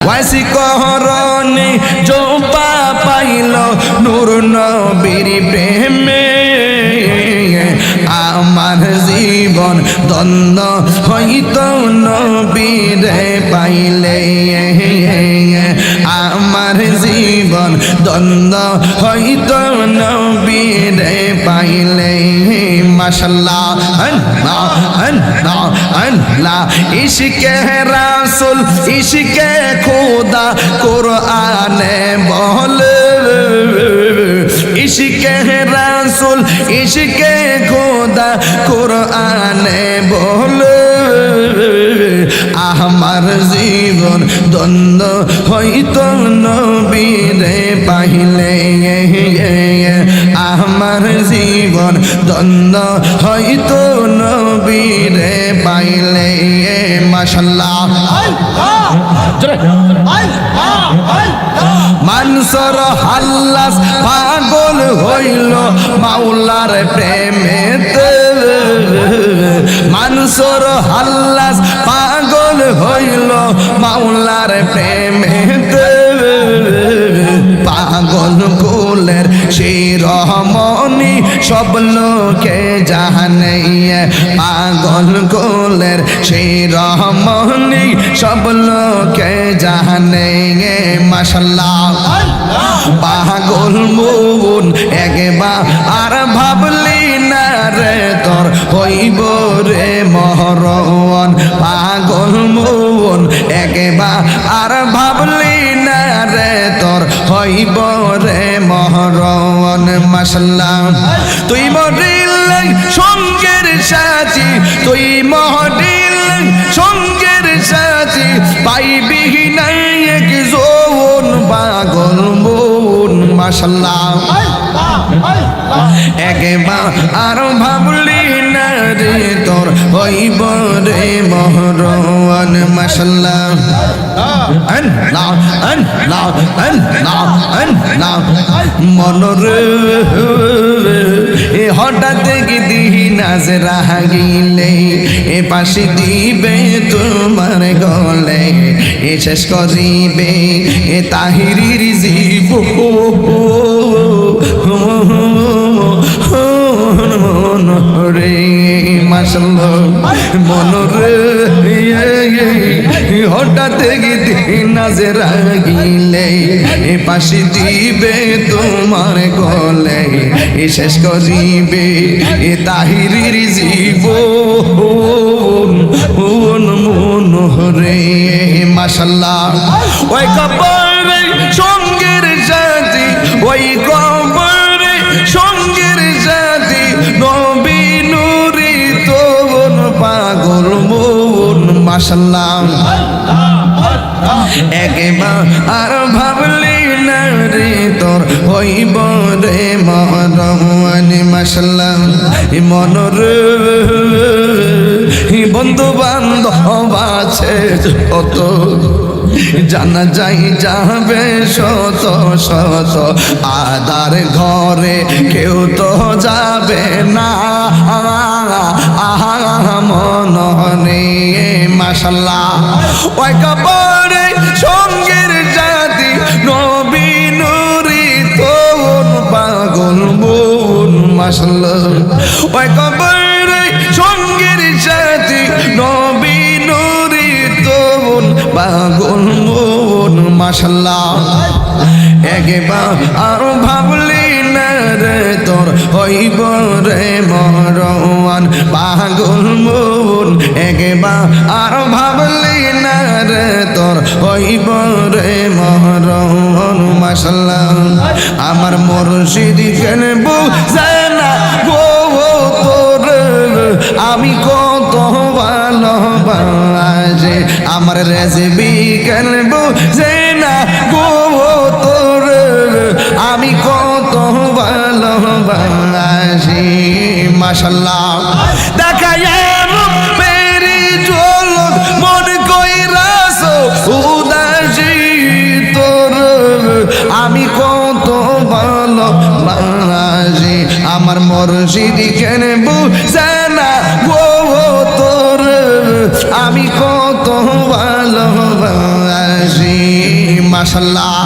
ওয়াসি করণে জোপা পাইল নূর নবীর প্রেমে আমার জীবন দ্বন্দ্ব হইত নবীরে পাইলে দ্বন্দ্ব হইত নবীরে পাইলে। মাশাল্লাহ, আল্লাহ আল্লাহ আল্লাহ। ইশকে রাসূল, ইশকে খোদা কোরআনে বলে। ইশকে রাসূল, ইশকে খোদা কোরআনে বলে। আমার জীবন দ্বন্দ্ব হইত নবীরে পাইলে আমার জীবন দ্বন্দ্ব হইত নবীরে পাইলে মাশাল্লাহ। মানসর হাল্লাস পাগল হইল মাওলার প্রেমেতে। মানসর হাল্লাস হইল মাওলার প্রেমেতে পাগল কুলের সেই রহমনি সব লোকে জানে পাগল কুলের সেই রহমনি সব লোকে জানে মাসাল্লাহ পাগল মন একবার আর ভাবলি না রে হইব রে মহরণ পাগল মন একবার আর ভাবলি না রে তোর, হইব রে মহরণ মাসাল্লাহ তুই মরিল সঙ্গের সাথী, তুই মহরিল সঙ্গের সাথী, পাইবি নাই এক জোন পাগল মন মাসাল্লাহ একবার আর ভাবলি রে তোর হইব রে আল্লাহ আল্লাহ মনরে এ হঠাৎ গিদি নাজ রাগিলে এ পাশে দিবে তোমার গলে এ শেষ করিবে এ তাহিরির জীব। মাসাল্লাহ মনরে হঠাৎ গিদি নাজে রাগিলে, এ পাশে দিবে তোমার গলে, এ শেষ করিবে এ তাহিরির জীব মন হরে মাসাল্লাহ ওই কবরে আর ভাবলি না রে, তোর হইব রে মরণ মাসাল্লাহ মন রে বন্ধু বান্ধব আছে যত, জানা যাই যাবে শত শত, আদার ঘরে কেউ তো যাবে না। আহা মন নিয়ে মাসাল্লাহ ওই কবরে সঙ্গের জাতি, নবী নুরি পাগল মন মাসাল্লাহ ওই কবরে সঙ্গের জাতি, নবী নুরি তোর পাগল মন মাসাল্লাহ একবার আর ভাবলি হইব রে মরণ পাগল মন, একবার আর ভাবলি না রে তোর হইব রে মরণ মাসাল্লাহ আমার মুর্শিদ কেন বুঝে না গো তোর? আমি কত ভালোবাসে, আমার রেসিপি কেন বুঝে না গো তোর? আমি কত ভালোবাসি মাসাল্লাহ দেখা মেরি চল মন কইরাস উদাসী তোর। আমি কত ভালোবাসি, আমার মর্জিদি কেন বুঝে না গো তোর। আমি কত ভালোবাসি, মাশাল্লাহ।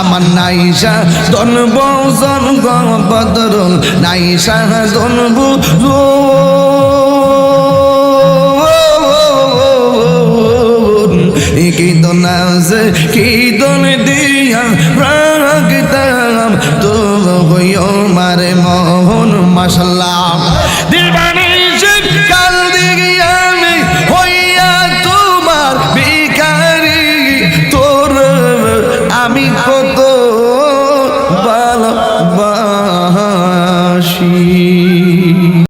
আমার নাইসা দনব জনগ বদরুল নাইসা দনব কি দন আছে, কি দন দিয়া রাগতাম তো হইও মারে মোহন, মাশাল্লাহ।